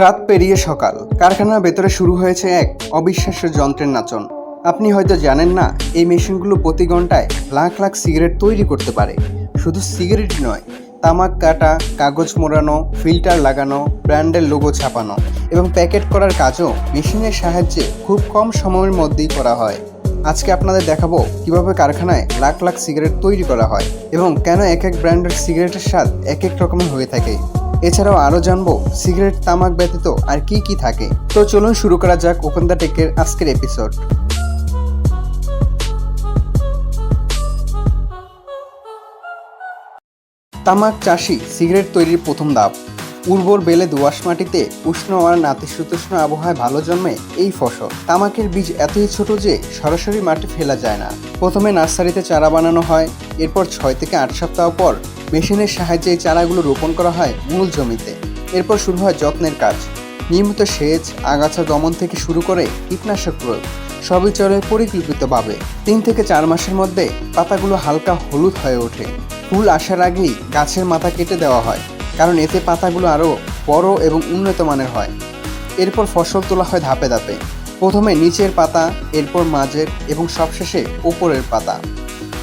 রাত পেরিয়ে সকাল। কারখানার ভেতরে শুরু হয়েছে এক অবিশ্বাস্য যন্ত্রের নাচন। আপনি হয়তো জানেন না, এই মেশিনগুলো প্রতি ঘন্টায় লাখ লাখ সিগারেট তৈরি করতে পারে। শুধু সিগারেটই নয়, তামাক কাটা, কাগজ মোড়ানো, ফিল্টার লাগানো, ব্র্যান্ডের লোগো ছাপানো এবং প্যাকেট করার কাজও মেশিনের সাহায্যে খুব কম সময়ের মধ্যেই করা হয়। আজকে আপনাদের দেখাবো কীভাবে কারখানায় লাখ লাখ সিগারেট তৈরি করা হয় এবং কেন এক এক ব্র্যান্ডের সিগারেটের স্বাদ এক এক রকমের হয়ে থাকে। এছাড়াও আরও জানব সিগারেট, তামাক ব্যতীত আর কি কি থাকে। তো চলুন শুরু করা যাক ওপেন দ্য টেকের আজকের এপিসোড তামাক চাষি সিগারেট তৈরির প্রথম ধাপ। উর্বর বেলে দোআঁশ মাটিতে উষ্ণ আর নাতিশীতোষ্ণ আবহাওয়ায় ভালো জন্মে এই ফসল। তামাকের বীজ এতই ছোট যে সরাসরি মাটি ফেলা যায় না। প্রথমে নার্সারিতে চারা বানানো হয়, এরপর ছয় থেকে আট সপ্তাহ পর মেশিনের সাহায্যে এই চারাগুলো রোপণ করা হয় মূল জমিতে। এরপর শুরু হয় যত্নের কাজ। নিয়মিত সেচ, আগাছা দমন থেকে শুরু করে কীটনাশক প্রয়োগ, সবই চলে পরিকল্পিতভাবে। তিন থেকে চার মাসের মধ্যে পাতাগুলো হালকা হলুদ হয়ে ওঠে। ফুল আসার আগেই গাছের মাথা কেটে দেওয়া হয়, কারণ এতে পাতাগুলো আরও বড় এবং উন্নত মানের হয়। এরপর ফসল তোলা হয় ধাপে ধাপে। প্রথমে নিচের পাতা, এরপর মাঝের এবং সবশেষে ওপরের পাতা।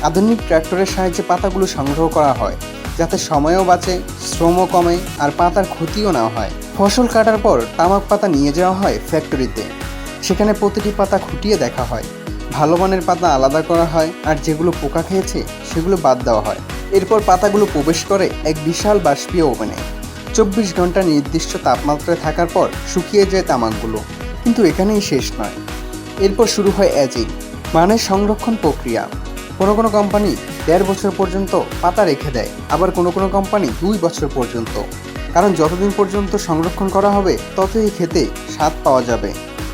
আধুনিক ট্র্যাক্টরের সাহায্যে পাতাগুলো সংগ্রহ করা হয়। যাতে সময়ও বাঁচে, শ্রমও কমে আর পাতার ক্ষতিও না হয়। ফসল কাটার পর তামাক পাতা নিয়ে যাওয়া হয় ফ্যাক্টরিতে সেখানে প্রতিটি পাতা খুঁটিয়ে দেখা হয়। ভালো মানের পাতা আলাদা করা হয় আর যেগুলো পোকা খেয়েছে সেগুলো বাদ দেওয়া হয়। এরপর পাতাগুলো প্রবেশ করে এক বিশাল বাষ্পীয় ওভেনে। চব্বিশ ঘণ্টা নির্দিষ্ট তাপমাত্রায় থাকার পর শুকিয়ে যায় তামাকগুলো। কিন্তু এখানেই শেষ নয়। এরপর শুরু হয় অ্যাজিং মানে সংরক্ষণ প্রক্রিয়া। কোনো কোনো কোম্পানি দেড় বছর পর্যন্ত পাতা রেখে দেয়, আবার কোনো কোনো কোম্পানি দুই বছর পর্যন্ত। কারণ যতদিন পর্যন্ত সংরক্ষণ করা হবে, ততই খেতে স্বাদ পাওয়া যাবে।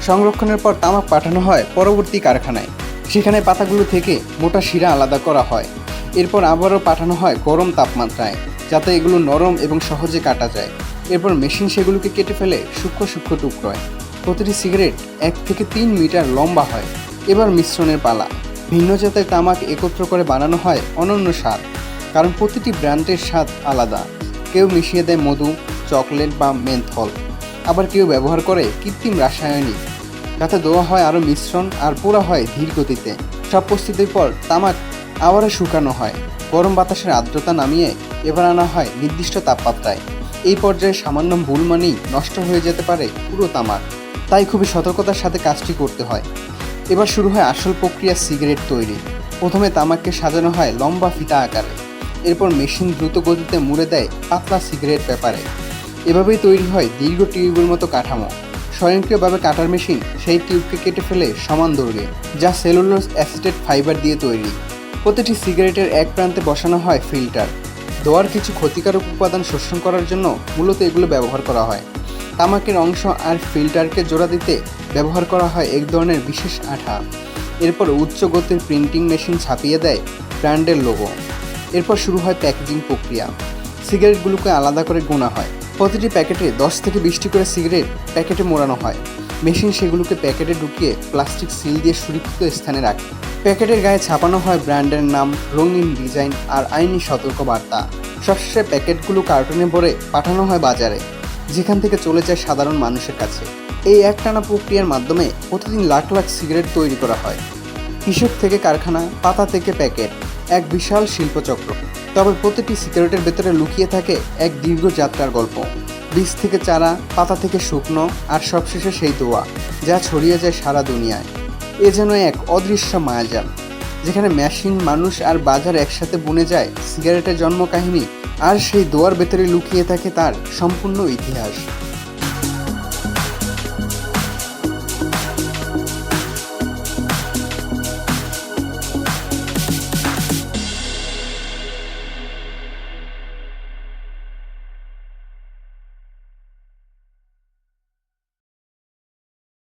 সংরক্ষণের পর তামাক পাঠানো হয় পরবর্তী কারখানায়। সেখানে পাতাগুলো থেকে মোটা শিরা আলাদা করা হয়। এরপর আবারও পাঠানো হয় গরম তাপমাত্রায়, যাতে এগুলো নরম এবং সহজে কাটা যায়। এরপর মেশিন সেগুলোকে কেটে ফেলে সূক্ষ্ম সূক্ষ্ম টুকরোয়। প্রতিটি সিগারেট এক থেকে তিন মিটার লম্বা হয়। এবার মিশ্রণের পালা। ভিন্ন জাতের তামাক একত্র করে বানানো হয় অনন্য স্বাদ, কারণ প্রতিটি ব্র্যান্ডের স্বাদ আলাদা। কেউ মিশিয়ে দেয় মধু, চকলেট বা মেন্থল। আবার কেউ ব্যবহার করে কৃত্রিম রাসায়নিক। যাতে দেওয়া হয় আরও মিশ্রণ আর পোড়া হয় ধীর গতিতে। সব প্রস্তুতির পর তামাক আবারও শুকানো হয়। গরম বাতাসের আর্দ্রতা নামিয়ে এবার আনা হয় নির্দিষ্ট তাপমাত্রায়। এই পর্যায়ে সামান্য ভুল মানেই নষ্ট হয়ে যেতে পারে পুরো তামাক। তাই খুবই সতর্কতার সাথে কাজটি করতে হয়। এবার শুরু হয় আসল প্রক্রিয়া সিগারেট তৈরি। প্রথমে তামাককে সাজানো হয় লম্বা ফিতা আকারে। এরপর মেশিন দ্রুত গতিতে মুড়ে দেয় পাতলা সিগারেট পেপারে। এভাবেই তৈরি হয় দীর্ঘ টিউবের মতো কাঠামো। স্বয়ংক্রিয়ভাবে কাটার মেশিন সেই টিউবকে কেটে ফেলে সমান দৈর্ঘ্যে, যা সেলুলোজ অ্যাসিটেড ফাইবার দিয়ে তৈরি। প্রতিটি সিগারেটের এক প্রান্তে বসানো হয় ফিল্টার। দোয়ার কিছু ক্ষতিকারক উপাদান শোষণ করার জন্য মূলত এগুলো ব্যবহার করা হয়। তামাকের অংশ আর ফিল্টারকে জোড়া দিতে ব্যবহার করা হয় এক ধরনের বিশেষ আঠা। এরপর উচ্চ গতির প্রিন্টিং মেশিন ছাপিয়ে দেয় ব্র্যান্ডের লোগো। এরপর শুরু হয় প্যাকেজিং প্রক্রিয়া। সিগারেটগুলোকে আলাদা করে গোনা হয়। প্রতিটি প্যাকেটে দশ থেকে বিশটি করে সিগারেট প্যাকেটে মোড়ানো হয়। মেশিন সেগুলোকে প্যাকেটে ঢুকিয়ে প্লাস্টিক সিল দিয়ে সুরক্ষিত স্থানে রাখে। প্যাকেটের গায়ে ছাপানো হয় ব্র্যান্ডের নাম, রঙিন ডিজাইন আর আইনি সতর্ক বার্তা সবশেষে প্যাকেটগুলো কার্টুনে ভরে পাঠানো হয় বাজারে। যেখান থেকে চলে যায় সাধারণ মানুষের কাছে। এই একটানা প্রক্রিয়ার মাধ্যমে প্রতিদিন লাখ লাখ সিগারেট তৈরি করা হয়। কৃষক থেকে কারখানা, পাতা থেকে প্যাকেট, এক বিশাল শিল্পচক্র। তবে প্রতিটি সিগারেটের ভেতরে লুকিয়ে থাকে এক দীর্ঘ যাত্রার গল্প। বীজ থেকে চারা, পাতা থেকে শুকনো আর সবশেষে সেই দোয়া, যা ছড়িয়ে যায় সারা দুনিয়ায়। এ যেন এক অদৃশ্য মায়াজাল, যেখানে মেশিন, মানুষ আর বাজার একসাথে বুনে যায় সিগারেটের জন্ম কাহিনী আর সেই দোয়ার ভেতরে লুকিয়ে থাকে তার সম্পূর্ণ ইতিহাস।